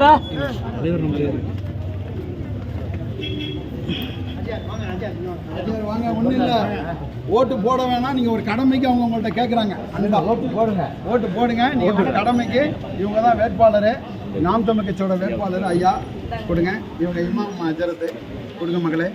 தாத்தா வாங்க ஒன்றும் இல்லை ஓட்டு போட வேணாம். நீங்கள் ஒரு கடமைக்கு அவங்க உங்கள்கிட்ட கேட்குறாங்க அன்பா ஓட்டு போடுங்க. ஓட்டு போடுங்க. நீங்கள் கடமைக்கு இவங்க தான் வேட்பாளர். நாம் தமிழ் கட்சியோட வேட்பாளர் ஐயா கொடுங்க. இவங்க இமாம் அஜரத்து கொடுங்க மகளே.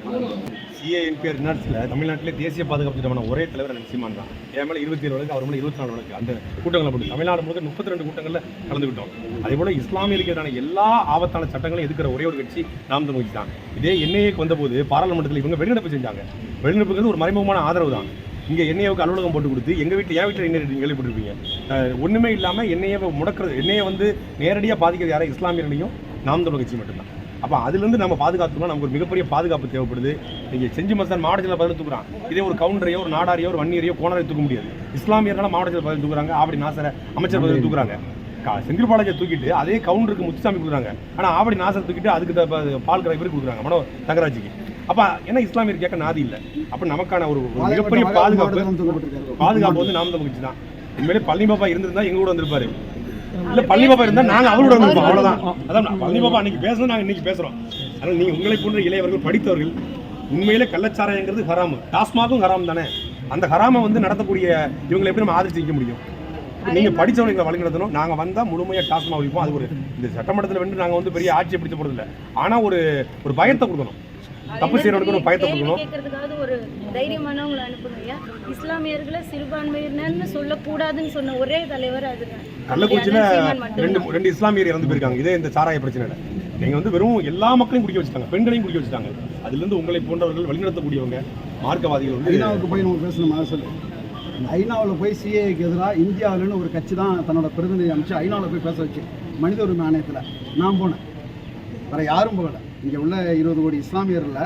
சிஏஎன்பி ரினாட்ஸில் தமிழ்நாட்டிலே தேசிய பாதுகாப்பு திட்டமான ஒரே தலைவர் எனக்கு சீமான் தான். என் மேலே இருபத்தி ஏழு வழக்கு அவர் மேலே இருபத்தி நாலு வழக்கு. அந்த கூட்டங்களை போட்டு தமிழ்நாடு முழுக்க முப்பத்தி ரெண்டு கூட்டங்களில் கலந்துக்கிட்டோம். அதே போல் இஸ்லாமியருக்கு எதிரான எல்லா ஆபத்தான சட்டங்களையும் எதுக்கிற ஒரே ஒரு கட்சி நாம் தமிழ்ச்சி தான். இதே என்ஐஏக்கு வந்தபோது பாராளுமன்றத்தில் இவங்க வெளிநடப்பு செஞ்சாங்க. வெளிநடப்புங்கிறது ஒரு மறைமுகமான ஆதரவு தான். இங்கே என்ஐஏவுக்கு அலுவலகம் போட்டு கொடுத்து எங்கள் வீட்டில் என் வீட்டில் என்ன கேள்விப்பட்டிருப்பீங்க. ஒன்றுமே இல்லாமல் என்ஐஏவை முடக்கிறது என்ஐஏ வந்து நேரடியாக பாதிக்கிறது யாரும் இஸ்லாமியர்களையும் நாம் தமிழ் கட்சி மட்டும்தான். அப்போ அதுலேருந்து நம்ம பாதுகாத்துக்கணும். நமக்கு ஒரு மிகப்பெரிய பாதுகாப்பு தேவைப்படுது. நீங்கள் செஞ்சு மசான் மாவட்டத்தில் பதில் தூக்குறான். இதே ஒரு கவுண்டரையோ ஒரு நாடாரியோ ஒரு வன்னியரையோ கோணரையோ தூக்க முடியாது. இஸ்லாமியர்னால மாவட்டத்தில் பதில் தூக்குறாங்க. ஆவடி நாசர அமைச்சர் பதில் தூக்குறாங்க. செந்தில் பாலாஜியை தூக்கிட்டு அதே கவுண்டருக்கு முத்துசாமி கொடுக்குறாங்க. ஆனால் ஆவடி நாசர் தூக்கிட்டு அதுக்கு த- பால் கரை பேர் கொடுக்குறாங்க. மனோ தங்கராஜிக்கு. அப்போ ஏன்னா இஸ்லாமியர் கேட்க நாதி இல்லை. அப்போ நமக்கான ஒரு மிகப்பெரிய பாதுகாப்பு பாதுகாப்பு வந்து நாம் தமிழ் கட்சி தான். உண்மையிலே பழனி பாப்பா இருந்திருந்தா எங்க கூட வந்திருப்பாரு. இல்ல பழனி பாப்பா இருந்தா நாங்க அவரோட வந்திருப்போம் அவ்வளவுதான். அதான் பழனி பாப்பா அன்னைக்கு பேசணும் நாங்க இன்னைக்கு பேசுறோம். அதனால நீங்க உங்களை போன்ற இளையவர்கள் படித்தவர்கள் உண்மையிலே கள்ளச்சாராயங்கிறது ஹராமு. டாஸ்மாகும் ஹராம் தானே. அந்த ஹராமை வந்து நடத்தக்கூடிய இவங்களை எப்படி நம்ம ஆதரிச்சு நிற்க முடியும்? நீங்க படிச்சவங்களை வழி நடத்தணும் நாங்க வந்தா முழுமையா டாஸ்மா ஒழிப்போம் அது ஒரு இந்த சட்டமன்றத்தில் வந்து நாங்க வந்து பெரிய ஆட்சியை பிடிச்ச போறது இல்ல ஆனா ஒரு ஒரு பயத்தை கொடுக்கணும். தப்பு செய்யறவனுக்கு ஒரு பயத்தை கொடுக்கணும். கேட்கறதுக்காவது ஒரு தைரியமானவங்களை அனுப்புங்க ஐயா. இஸ்லாமியர்களை சிறுபான்மையினர்னு சொல்லக்கூடாதுன்னு சொன்ன ஒரே தலைவர் அதுதான். கள்ளக்குறிச்சியில. ரெண்டு ரெண்டு இஸ்லாமியர் இறந்து போயிருக்காங்க. இதே இந்த சாராய பிரச்சனையில. நீங்க வந்து வெறும் எல்லா மக்களையும் குடிக்க வச்சுட்டாங்க. பெண்களையும் குடிக்க வச்சுட்டாங்க. அதுல இருந்து உங்களை போன்றவர்கள் வழிநடத்தக்கூடியவங்க மார்க்கவாதிகள் வந்து ஐநாவுக்கு போய் நம்ம பேசணும் சொல்லு. ஐநாவில் போய் சிஏக்கு எதிராக இந்தியாவிலன்னு ஒரு கட்சி தான் தன்னோட பிரதிநிதி அமைச்சு ஐநாவில் போய் பேச வச்சு மனித உரிமை ஆணையத்தில். நான் போனேன். வேறு யாரும் போகல. இங்கே உள்ள இருபது கோடி இஸ்லாமியரில்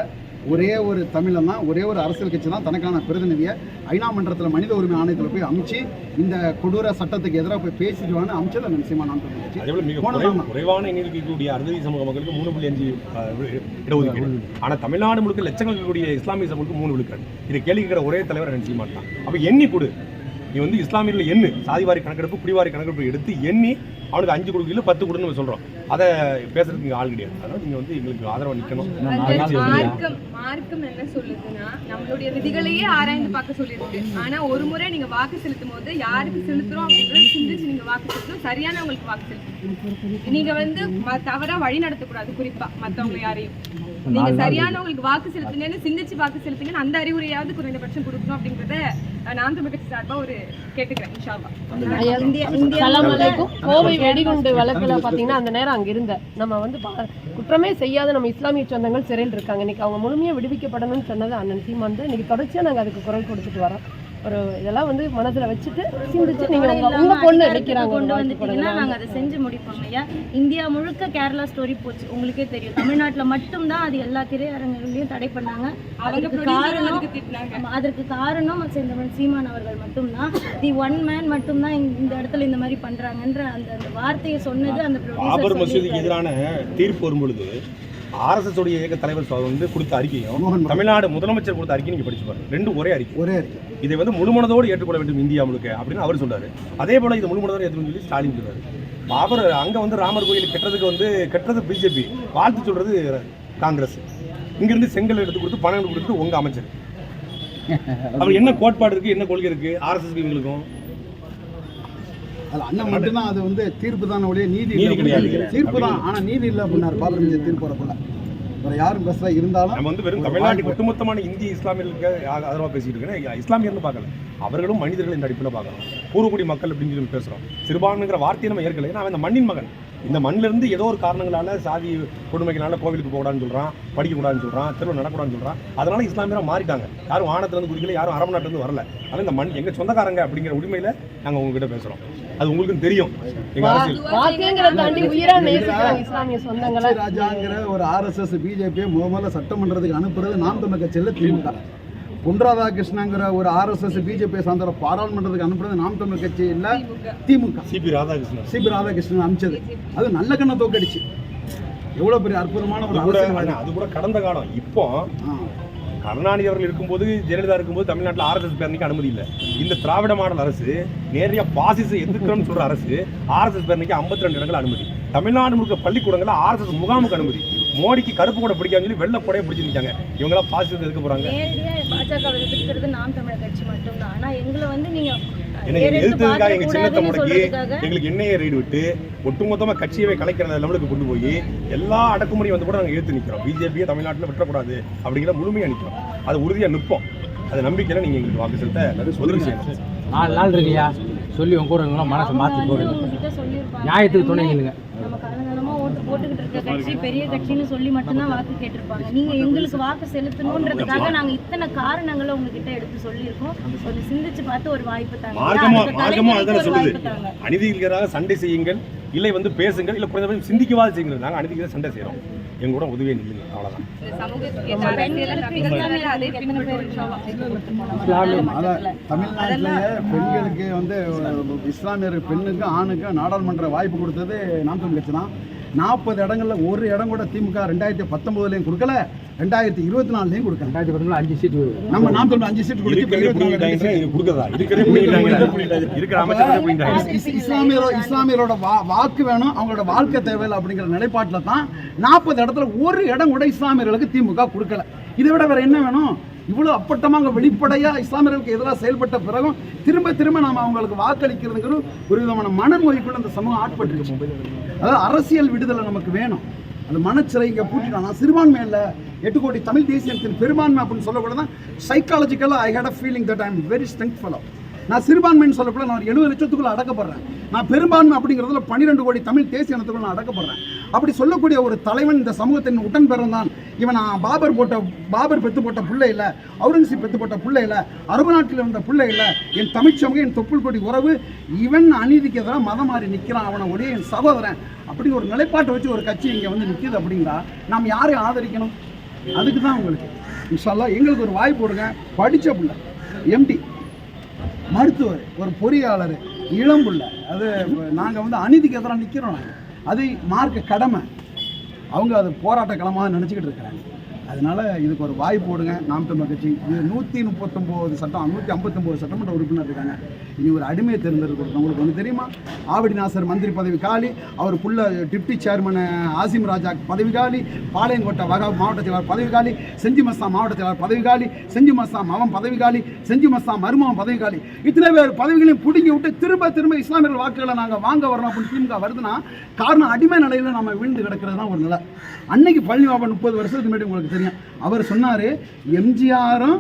ஒரே ஒரு தமிழன் தான் ஒரே ஒரு அரசியல் கட்சி தான் தனக்கான பிரதிநிதியை ஐநா மன்றத்தில் மனித உரிமை ஆணையத்தில் போய் அமைச்சு இந்த கொடூர சட்டத்துக்கு எதிராக போய் பேசிட்டு வான்னு அமைச்சது அந்த நிச்சயமா நான் தான். குறைவான எண்ணிக்கை இருக்கக்கூடிய அறுதி சமூக மக்களுக்கு மூணு புள்ளி அஞ்சு இடஒதுக்கீடு. ஆனா தமிழ்நாடு முழுக்க லட்சங்கள் இருக்கக்கூடிய இஸ்லாமிய சமூகத்துக்கு மூணு விழுக்காடு. இதை கேள்வி கேட்கிற ஒரே தலைவர் நினைச்சு மாட்டான் அப்ப எண்ணி கொடு. நீ வந்து இஸ்லாமியர்கள் எண்ணு. சாதிவாரி கணக்கெடுப்பு குடிவாரி கணக்கெடுப்பு எடுத்து எண்ணி அவனுக்கு அஞ்சு கொடுக்கல பத்து கொடுன்னு சொல்றோம். அதை பேசுறதுக்கு இங்க ஆள் கிடையாது. அதனால நீங்க வந்து எங்களுக்கு ஆதரவா நிக்கணும். அந்த மார்க்கம் மார்க்கம் என்ன சொல்லுதுன்னா நம்மளுடைய விதிகளையே ஆராய்ந்து பார்க்க சொல்லியிருக்கு. ஆனா ஒரு முறை நீங்க வாக்கு செலுத்தும் போது யாருக்கு செலுத்துறோம் அப்படின்றத சிந்திச்சு நீங்க வாக்கு செலுத்தணும். சரியானவங்களுக்கு வாக்கு செலுத்தணும். நீங்க வந்து ம- தவறா வழி நடத்தக்கூடாது குறிப்பா மத்தவங்க யாரையும். நீங்க சரியானவங்களுக்கு வாக்கு செலுத்துனேன்னு சிந்திச்சு வாக்கு செலுத்துங்கன்னு அந்த அறிவுரையாவது குறைந்தபட்சம் கொடுக்கணும் அப்படின்றத அஹ், நான் தமிழ் கட்சி சார்பா ஒரு கேட்டுக்கிறேன் கோவை வெடிகுண்டு வழக்குல பாத்தீங்கன்னா அந்த நேரம் அங்க இருந்த. நம்ம வந்து குற்றமே செய்யாத நம்ம இஸ்லாமிய சொந்தங்கள் சிறையில் இருக்காங்க. இன்னைக்கு அவங்க முழுமையா விடுவிக்கப்படணும்னு சொன்னது அண்ணன் சீமான் தான். இன்னைக்கு தொடர்ச்சியா நாங்க அதுக்கு குரல் கொடுத்துட்டு வரோம். ஒரு இதெல்லாம் வந்து மனசுல வச்சுட்டு சிந்திச்சு நீங்க உங்க உங்க இல்லாம பொண்ணு கொண்டு வந்துட்டீங்கன்னா கொடுங்க. நாங்க அதை செஞ்சு முடிப்போம் ஐயா. இந்தியா முழுக்க கேரளா ஸ்டோரி போச்சு. உங்களுக்கே தெரியும். தமிழ்நாட்டுல மட்டும்தான் அது எல்லா திரையரங்குகளையும் தடை பண்ணாங்க. அவங்க அதுக்கு காரணம் அதுக்கு திட்டினாங்க. ஆமா, அதற்கு காரணம் செந்தமிழ் சீமான் அவர்கள் மட்டும்தான். தி ஒன் மேன் மட்டும்தான் இந்த- இந்த இடத்துல இந்த மாதிரி பண்றாங்கன்ற அந்த அந்த வார்த்தையை சொன்னது அந்த. எதிரான தீர்ப்பு வரும்பொழுது ஆர்எஸ்எஸ் உடைய இயக்க தலைவர் வந்து கொடுத்த அறிக்கையும். தமிழ்நாடு முதலமைச்சர் கொடுத்த அறிக்கை நீங்க படிச்சு பாருங்க. ரெண்டும் ஒரே அறிக்கை. ஒரே அறிக்கை. இதை வந்து முழுமனதோடு ஏற்றுக்கொள்ள வேண்டும் இந்தியா முழுக்க அப்படின்னு அவர் சொல்றாரு. அதே போல இது முழுமனதோடு ஏற்றுக்கணும் சொல்லி ஸ்டாலின் சொல்றாரு. பாபர் அங்க வந்து ராமர் கோயில் கட்டுறதுக்கு வந்து கட்டுறது பிஜேபி. வாழ்த்து சொல்றது காங்கிரஸ். இங்கிருந்து செங்கல் எடுத்து கொடுத்து பணம் எடுத்து கொடுத்து உங்க அமைச்சர். அவர் என்ன கோட்பாடு இருக்கு என்ன கொள்கை இருக்கு ஆர்எஸ்எஸ் இவங்களுக்கும்? அது அண்ணன் மட்டும்தான் அது வந்து தீர்ப்பு தான் ஒழிய நீதி கிடையாது. தீர்ப்பு தான். ஆனா நீதி இல்லை அப்படின்னாரு. மசூதி தீர்ப்பு வேற யாரும் பேசல இருந்தாலும் நம்ம வந்து வெறும் வாய்ப்பு. ஒட்டுமொத்தமான இந்திய இஸ்லாமியர்களுக்கு ஆதரவாக பேசிட்டு இருக்கேன். இஸ்லாமியர்னு பார்க்கல. அவர்களும் மனிதர்கள் இந்த அடிப்பில் பார்க்கணும் பூர்வக்குடி மக்கள் அப்படின்னு சொல்லி பேசுகிறோம் சிறுபான்மைங்கிற வார்த்தையை நம்ம ஏற்கல ஏன்னா அவன் இந்த மண்ணின் மகன். இந்த மண்ணிலிருந்து ஏதோ ஒரு காரணங்களால சாதி கொடுமைகளால கோவிலுக்கு போகக்கூடாதுன்னு சொல்கிறான் படிக்கக்கூடாதுன்னு சொல்கிறான் தெருவில் நடக்கூடாதுன்னு சொல்கிறான் அதனால இஸ்லாமியராக மாறிட்டாங்க. யாரும் வானத்துலேருந்து குடிக்கல யாரும் அரபு நாட்டிலேருந்து வரல. அதனால் இந்த மண் எங்கள் சொந்தக்காரங்க அப்படிங்கிற உரிமையில் நாங்கள் உங்ககிட்ட பேசுகிறோம் அது உங்களுக்கும் தெரியும். ஒரு ஆர்எஸ்எஸ் பிஜேபி முதல்ல சட்டமன்றத்துக்கு அனுப்புறது நாம் தமிழ் கட்சியில் திமுக. பொன் ராதாகிருஷ்ணங்கிற ஒரு ஆர்எஸ்எஸ் பிஜேபி சார்ந்த பாராளுமன்றத்துக்கு அனுப்புறது நாம் தமிழ் கட்சி இல்ல திமுக. சிபி ராதாகிருஷ்ணன். சிபி ராதாகிருஷ்ணன் அனுப்பிச்சது. அது நல்ல கண்ணை தோக்கடிச்சு. எவ்வளவு பெரிய அற்புதமான ஒரு அரசியல்வாதி. அது. கூட கடந்த காலம். இப்போ. கருணாநிதி அவர்கள் இருக்கும்போது ஜெயலலிதா இருக்கும்போது தமிழ்நாட்டில் ஆர்எஸ்எஸ் பேரணிக்கு அனுமதி இல்லை. இந்த திராவிட மாடல் அரசு நேரடியாக பாசிச எதிர்க்கிறோம்னு சொல்ற அரசு ஆர்எஸ்எஸ் பேரணிக்கு ஐம்பத்தி ரெண்டு இடங்கள் அனுமதி. தமிழ்நாடு முழுக்க பள்ளிக்கூடங்கள்ல ஆர்எஸ்எஸ் முகாமுக்கு அனுமதி. மோடிக்கு கருப்பு கூட பிடிக்காதுன்னு சொல்லி வெள்ளை கொடையை பிடிச்சி நிற்காங்க இவங்களாம் பாசிட்டிவ் எதுக்கு போறாங்க? பாஜக எதிர்க்கிறது நாம் தமிழர் கட்சி மட்டும்தான். ஆனா எங்களை வந்து நீங்க எதிர்த்ததுக்காக எங்க சின்னத்தை முடக்கி எங்களுக்கு எண்ணெயை ரைடு விட்டு ஒட்டுமொத்தமா கட்சியவே கலைக்கிற லெவலுக்கு கொண்டு போய் எல்லா அடக்குமுறையும் வந்து கூட நாங்கள் எடுத்து நிற்கிறோம் பிஜேபியை தமிழ்நாட்டில் விட்டுறக்கூடாது அப்படிங்கிற முழுமையாக நிற்கிறோம் அது உறுதியாக நிற்போம் அது நம்பிக்கையில் நீங்கள் எங்களுக்கு வாக்கு செலுத்த உதவி செய்யணும் நாலு நாள் இருக்கியா? சொல்லி உங்க கூட மனசை மாற்றி போடுங்க. நியாயத்துக்கு துணை நில்லுங்க. போட்டுக்கிட்டு இருக்க கட்சி பெரிய கட்சின்னு சொல்லி மட்டும்தான் வாக்கு கேட்டிருப்பாங்க. நீங்க எங்களுக்கு வாக்கு செலுத்தணுன்றதுக்காக நாங்க இத்தனை காரணங்களை உங்ககிட்ட எடுத்து சொல்லியிருக்கோம். கொஞ்சம் சிந்திச்சு பார்த்து ஒரு வாய்ப்பு தாங்க. அநீதிகளுக்காக சண்டை செய்யுங்கள். இல்லை வந்து பேசுங்கள். இல்லை குறைந்தபட்சம் சிந்திக்கவாது செய்யுங்கள். நாங்கள் அநீதிக்கு சண்டை செய்கிறோம் எங்க கூட உதவியே நில்லுங்க அவ்வளோதான் தமிழ்நாட்டிலேயே பெண்களுக்கு வந்து இஸ்லாமியர் பெண்ணுக்கு ஆணுக்கு நாடாளுமன்ற வாய்ப்பு கொடுத்தது நாம் தமிழ் கட்சி தான். நாற்பது இடங்கள்ல ஒரு இடம் கூட திமுக ரெண்டாயிரத்தி பத்தொன்பதுலையும் கொடுக்கல ரெண்டாயிரத்தி இருபத்தி நாலுலையும் கொடுக்கல. ரெண்டாயிரத்தி பதினொன்று அஞ்சு சீட்டு நம்ம நாம் தமிழ் அஞ்சு சீட் கொடுத்து இஸ்லாமியரோ இஸ்லாமியரோட வா வாக்கு வேணும் அவங்களோட வாழ்க்கை தேவையில்லை அப்படிங்கிற நிலைப்பாட்டில் தான் நாற்பது இடத்துல ஒரு இடம் கூட இஸ்லாமியர்களுக்கு திமுக கொடுக்கல. இதை விட வேற என்ன வேணும்? இவ்வளோ அப்பட்டமாக வெளிப்படையாக இஸ்லாமியர்களுக்கு எதிராக செயல்பட்ட பிறகும் திரும்ப திரும்ப நாம் அவங்களுக்கு வாக்களிக்கிறதுங்கிற ஒரு விதமான மனநோய்க்குள்ள அந்த சமூகம் ஆட்பட்டு அதாவது அரசியல் விடுதலை நமக்கு வேணும். அந்த மனச்சிறை இங்கே பூட்டிட்டானா. சிறுபான்மை இல்லை. எட்டு கோடி தமிழ் தேசியத்தின் பெரும்பான்மை அப்படின்னு சொல்லக்கூட தான் சைக்காலஜிக்கலாக I hate a feeling that I am very strong fellow நான் சிறுபான்மைன்னு சொல்லக்கூட நான் எழுபது லட்சத்துக்குள்ள அடக்கப்படுறேன். நான் பெரும்பான்மை அப்படிங்கிறதுல பன்னிரெண்டு கோடி தமிழ் தேசிய இனத்துக்குள்ள நான் அடக்கப்படுறேன். அப்படி சொல்லக்கூடிய ஒரு தலைவன் இந்த சமூகத்தின் உடன் பிறந்தான். இவன் நான் பாபர் போட்ட பாபர் பெத்து போட்ட பிள்ளை இல்லை அவுரங்கசீப் பெத்து போட்ட பிள்ளை இல்லை அரபு நாட்டில் இருந்த பிள்ளை இல்லை என் தமிழ்ச்சவங்க என் தொப்புள் கொடி உறவு இவன் அநீதிக்கு எதிராக மதம் மாறி நிற்கிறான் அவனை ஒரே என் சகோதரன் அப்படி ஒரு நிலைப்பாட்டை வச்சு ஒரு கட்சி இங்கே வந்து நிற்கிது அப்படின்னா நாம் யாரை ஆதரிக்கணும்? அதுக்கு தான் உங்களுக்கு. இன்ஷால்லா எங்களுக்கு ஒரு வாய்ப்பு கொடுங்க. படித்த பிள்ளை எம்டி மருத்துவர் ஒரு பொறியாளர் இளம்புள்ள அது நாங்கள் வந்து அநீதிக்கு எதிராக நிற்கிறோம் நாங்கள் அது மார்க்க கடமை. அவங்க அது போராட்ட களமாக நினச்சிக்கிட்டு இருக்கிறாங்க. அதனால இதுக்கு ஒரு வாய்ப்பு போடுங்க. நாம் தமிழ் கட்சி. இது நூற்றி முப்பத்தொம்போது சட்டம் நூற்றி ஐம்பத்தொம்போது சட்டமன்ற உறுப்பினர் இருக்காங்க. இனி ஒரு அடிமையை தேர்ந்தெடுக்கணும் உங்களுக்கு ஒன்று தெரியுமா? ஆவடி நாசர் மந்திரி பதவி காலி அவர் புள்ள டிப்டி சேர்மன் ஆசிம் ராஜா பதவி காலி பாளையங்கோட்டை வகா மாவட்ட செயலாளர் பதவி காலி செஞ்சி மஸ்தான் மாவட்ட செயலாளர் பதவி காலி செஞ்சி மஸ்தான் மவன் பதவி காலி செஞ்சி மஸ்தான் மருமகன் பதவி காலி. இத்தனை பேர் பதவிகளையும் பிடுங்கி விட்டு திரும்ப திரும்ப இஸ்லாமியர்கள் வாக்குகளை நாங்கள் வாங்க வரணும் அப்படின்னு திமுக வருதுன்னா காரணம் அடிமை நிலையில் நம்ம விழுந்து கிடக்கிறது தான் ஒரு நிலை. அன்னைக்கு பழனிவாபன் முப்பது வருஷத்துக்கு முன்னாடி உங்களுக்கு தெரியும். அவர் சொன்னார் எம்ஜிஆரும்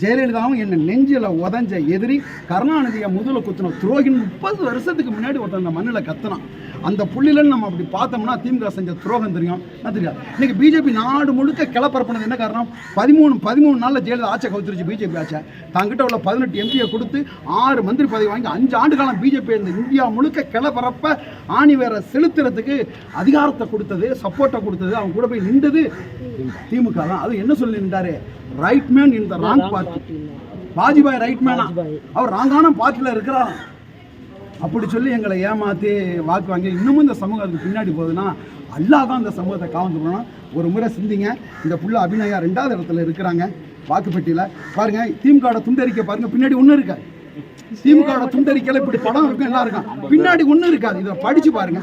ஜெயலலிதாவும் என்ன நெஞ்சில் உதஞ்ச எதிரி கருணாநிதியை முதல குத்தின துரோகின் முப்பது வருஷத்துக்கு முன்னாடி ஒருத்தன் அந்த மண்ணில் கத்துனான். அந்த புள்ளிலன்னு நம்ம அப்படி பார்த்தோம்னா திமுக செஞ்ச துரோகம் தெரியும். என்ன தெரியாது இன்னைக்கு பிஜேபி நாடு முழுக்க கிளப்பரப்பினது என்ன காரணம்? பதிமூணு பதிமூணு நாளில் ஜெயலலிதா ஆட்சியை கவுத்துருச்சு பிஜேபி ஆட்சியை. தங்கிட்ட உள்ள பதினெட்டு எம்பியை கொடுத்து ஆறு மந்திரி பதவி வாங்கி அஞ்சு ஆண்டு காலம் பிஜேபி இந்த இந்தியா முழுக்க கிளப்பரப்ப ஆணி வேற செலுத்துறதுக்கு அதிகாரத்தை கொடுத்தது சப்போர்ட்டை கொடுத்தது அவங்க கூட போய் நின்றது திமுக தான். அது என்ன சொல்லி நின்றாரு? Right man in the wrong party Vajpayee right மேனா அவர் ராங்கான பார்ட்டியில் இருக்கிறாராம் அப்படி சொல்லி எங்களை ஏமாற்றி வாக்கு வாங்கி இன்னமும் இந்த சமூகம் அதுக்கு பின்னாடி போகுதுன்னா அல்லாஹ் தான் இந்த சமூகத்தை காவந்து போகணும் ஒரு முறை சிந்திங்க. இந்த புள்ள அபிநயா ரெண்டாவது இடத்துல இருக்கிறாங்க. வாக்குப்பெட்டியில் பாருங்க திமுக துண்டறிக்கை பாருங்க. பின்னாடி ஒன்று இருக்கு? திமுக துண்டறிக்கையில் இப்படி படம் இருக்கும் எல்லாம் இருக்கும். பின்னாடி ஒன்றும் இருக்காது. இதை படிச்சு பாருங்க.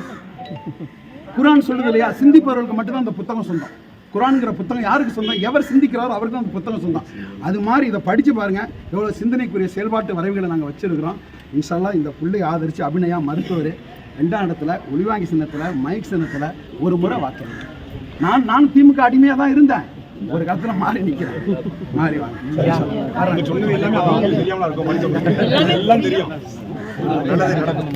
குரான் சொல்லுது இல்லையா? சிந்திப்பவர்களுக்கு மட்டும்தான் அந்த புத்தகம் சொந்தம். குரான்ங்கிற புத்தகம் யாருக்கு சொந்தம்? எவர் சிந்திக்கிறாரோ அவருக்கு அந்த புத்தகம் சொந்தம். அது மாதிரி இதை படித்து பாருங்க. எவ்வளோ சிந்தனைக்குரிய செயல்பாட்டு வரைவுகளை நாங்கள் வச்சிருக்கிறோம். இன்ஷால்லா இந்த புள்ளை ஆதரித்து அபிநயா மருத்துவர் ரெண்டாம் இடத்துல ஒளிவாங்கி சின்னத்தில் மைக் சின்னத்தில் ஒரு முறை வாக்களிங்க. நான் நான் திமுக அடிமையாக தான் இருந்தேன். ஒரு காலத்தில் மாறி நிற்கிறேன் மாறி வாங்க. எல்லாமே தெரியும். நல்லதே நடக்கும்